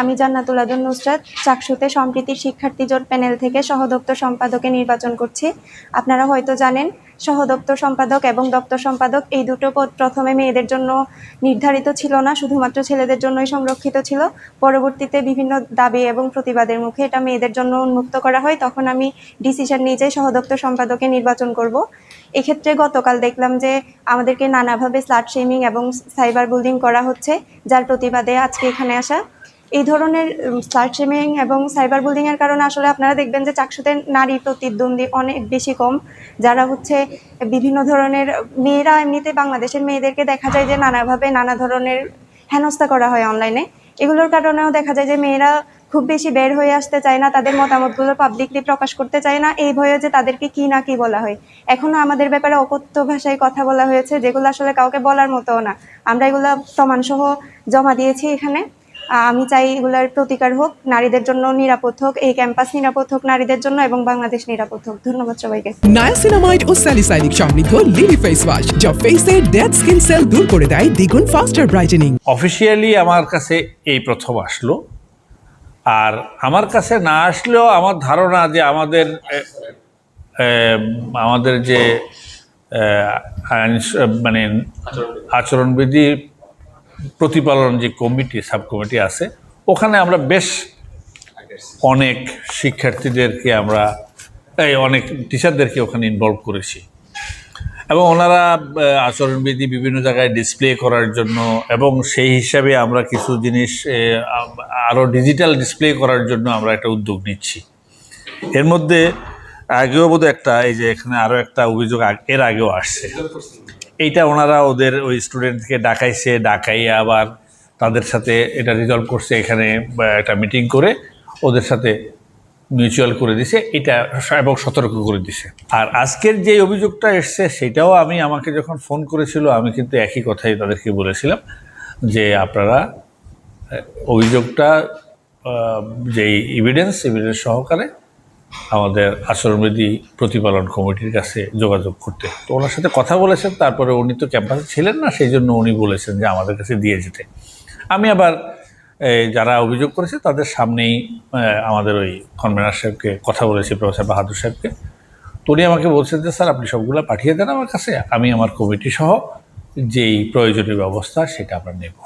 আমি জান্নাতুল আদন নুসরাত, চাকসুতে সম্প্রীতির শিক্ষার্থী জোট প্যানেল থেকে সহদপ্তর সম্পাদকে নির্বাচন করছি। আপনারা হয়তো জানেন, সহদপ্তর সম্পাদক এবং দপ্তর সম্পাদক এই দুটো পদ প্রথমে মেয়েদের জন্য নির্ধারিত ছিল না, শুধুমাত্র ছেলেদের জন্যই সংরক্ষিত ছিল। পরবর্তীতে বিভিন্ন দাবি এবং প্রতিবাদের মুখে এটা মেয়েদের জন্য উন্মুক্ত করা হয়। তখন আমি ডিসিশন নিয়ে যাই সহদপ্তর সম্পাদকে নির্বাচন করব। এক্ষেত্রে গতকাল দেখলাম যে আমাদেরকে নানাভাবে স্লাট শেমিং এবং সাইবার বুলিং করা হচ্ছে, যার প্রতিবাদে আজকে এখানে আসা। এই ধরনের স্লাট শেমিং এবং সাইবার বুলিং এর কারণে আসলে আপনারা দেখবেন যে চাকসুতে নারী প্রতিদ্বন্দ্বী অনেক বেশি কম। যারা হচ্ছে বিভিন্ন ধরনের, মেয়েরা এমনিতে বাংলাদেশের মেয়েদেরকে দেখা যায় যে নানাভাবে নানা ধরনের হেনস্থা করা হয় অনলাইনে এগুলোর কারণেও দেখা যায় যে মেয়েরা খুব বেশি বের হয়ে আসতে চায় না, তাদের মতামতগুলো পাবলিকলি প্রকাশ করতে চায় না, এই ভয়ে যে তাদেরকে কি না কি বলা হয়। এখনও আমাদের ব্যাপারে অকথ্য ভাষায় কথা বলা হয়েছে, যেগুলো আসলে কাউকে বলার মতো না। আমরা এগুলো প্রমাণসহ জমা দিয়েছি এখানে। আমি চাই এগুলার প্রতিকার হোক নারীদের জন্য নিরাপদ হোক এই ক্যাম্পাস নিরাপদ হোক নারীদের জন্য এবং বাংলাদেশ নিরাপদ হোক। ধন্যবাদ সবাইকে। নায়াসিনামাইড ও স্যালিসাইনিক সমৃদ্ধ লিলি ফেস ওয়াশ যা ফেসের ডেড স্কিন সেল দূর করে দেয় দ্বিগুণ ফাস্টার ব্রাইটেনিং অফিসিয়ালি আমার কাছে এই প্রথম আসলো। আর আমার কাছে না আসলেও আমার ধারণা যে আমাদের আমাদের যে মানে আচরণবিধি প্রতিপালন যে কমিটি সাব কমিটি আছে, ওখানে আমরা বেশ অনেক শিক্ষার্থীদেরকে আমরা, এই অনেক টিচারদেরকে ওখানে ইনভলভ করেছি। এবং ওনারা আচরণবিধি বিভিন্ন জায়গায় ডিসপ্লে করার জন্য এবং সেই হিসাবে আমরা কিছু জিনিস আরও ডিজিটাল ডিসপ্লে করার জন্য আমরা একটা উদ্যোগ নিচ্ছি। এর মধ্যে আগেও বোধহয় একটা, এই যে এখানে আরও একটা অভিযোগ এর আগেও আসছে। এইটা ওনারা ওদের ওই স্টুডেন্টকে ডাকাইছে, ডাকাইয়ে আবার তাদের সাথে এটা রিজলভ করছে, এখানে একটা মিটিং করে ওদের সাথে মিউচুয়াল করে দিছে, এটা এবং সতর্ক করে দিছে। আর আজকের যে অভিযোগটা এসছে, সেটাও আমি আমাকে যখন ফোন করেছিল, আমি কিন্তু একই কথাই তাদেরকে বলেছিলাম যে আপনারা অভিযোগটা যেই এভিডেন্স এভিডেন্স সহকারে আমাদের আচরণবিধি প্রতিপালন কমিটির কাছে যোগাযোগ করতে। তো ওনার সাথে কথা বলেছেন, তারপরে উনি তো ক্যাম্পাসে ছিলেন না, সেই জন্য উনি বলেছেন যে আমাদের কাছে দিয়ে যেতে। আমি আবার যারা অভিযোগ করেছে তাদের সামনেই আমাদের ওই কনভেনার সাহেবকে কথা বলেছি, প্রফেসর বাহাদুর সাহেবকে। তো উনি আমাকে বলছেন যে, স্যার, আপনি সবগুলো পাঠিয়ে দেন আমার কাছে, আমি আমার কমিটি সহ যেই প্রয়োজনীয় ব্যবস্থা সেটা আমরা নেব।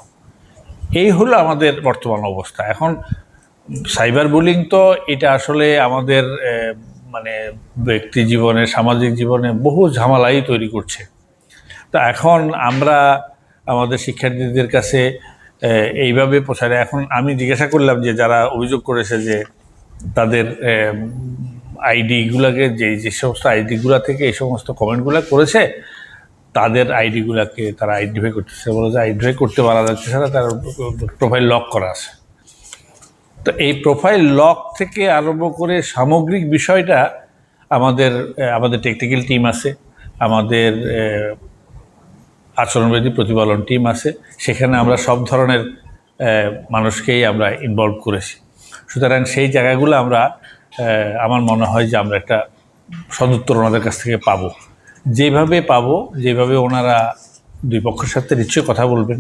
এই হলো আমাদের বর্তমান অবস্থা। এখন সাইবার বুলিং তো এটা আসলে আমাদের মানে ব্যক্তি জীবনে, সামাজিক জীবনে বহু ঝামেলাই তৈরি করছে। তো এখন আমরা, আমাদের শিক্ষার্থীদের কাছে এইভাবে প্রচারে এখন আমি জিজ্ঞাসা করলাম যে যারা অভিযোগ করেছে যে তাদের আইডিগুলোকে যে যে সমস্ত আইডিগুলো থেকে এই সমস্ত কমেন্টগুলো করেছে, তাদের আইডিগুলোকে তারা আইডেন্টিফাই করতেছে। বলে যে আইডেন্টিফাই করতে পারা যাচ্ছে না, তার প্রোফাইল লক করা আছে। তো এই প্রোফাইল লক থেকে আরম্ভ করে সামগ্রিক বিষয়টা আমাদের আমাদের টেকনিক্যাল টিম আছে, আমাদের আচরণবিধি প্রতিপালন টিম আছে, সেখানে আমরা সব ধরনের মানুষকেই আমরা ইনভলভ করেছি। সুতরাং সেই জায়গাগুলো আমরা আমার মনে হয় যে আমরা একটা সদুত্তর ওনাদের কাছ থেকে পাবো। যেভাবে পাব, যেভাবে ওনারা দুই পক্ষের সাথে নিশ্চয়ই কথা বলবেন,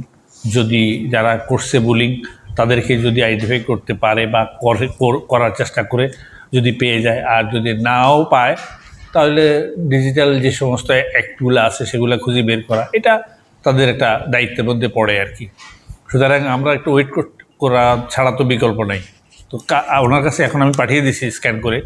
যদি যারা করছে বুলিং তাদেরকে যদি আইডেন্টিফাই করতে পারে বা করে করার চেষ্টা করে যদি পেয়ে যায়। আর যদি নাও পায়, তাহলে ডিজিটাল যে সমস্ত অ্যাক্টগুলো আছে, সেগুলো খুঁজে বের করা, এটা তাদের একটা দায়িত্বের মধ্যে পড়ে আর কি। সুতরাং আমরা একটু ওয়েট করা ছাড়া তো বিকল্প নাই। তো ওনার কাছে এখন আমি পাঠিয়ে দিছি স্ক্যান করে।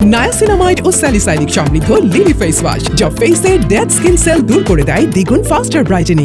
নায়াসিনামাইড ও স্যালিসাইনিক সমৃদ্ধ লিলি ফেস ওয়াশ যা ফেসের ডেড স্কিন সেল দূর করে দেয় দ্বিগুণ ফাস্টার ব্রাইটেনিং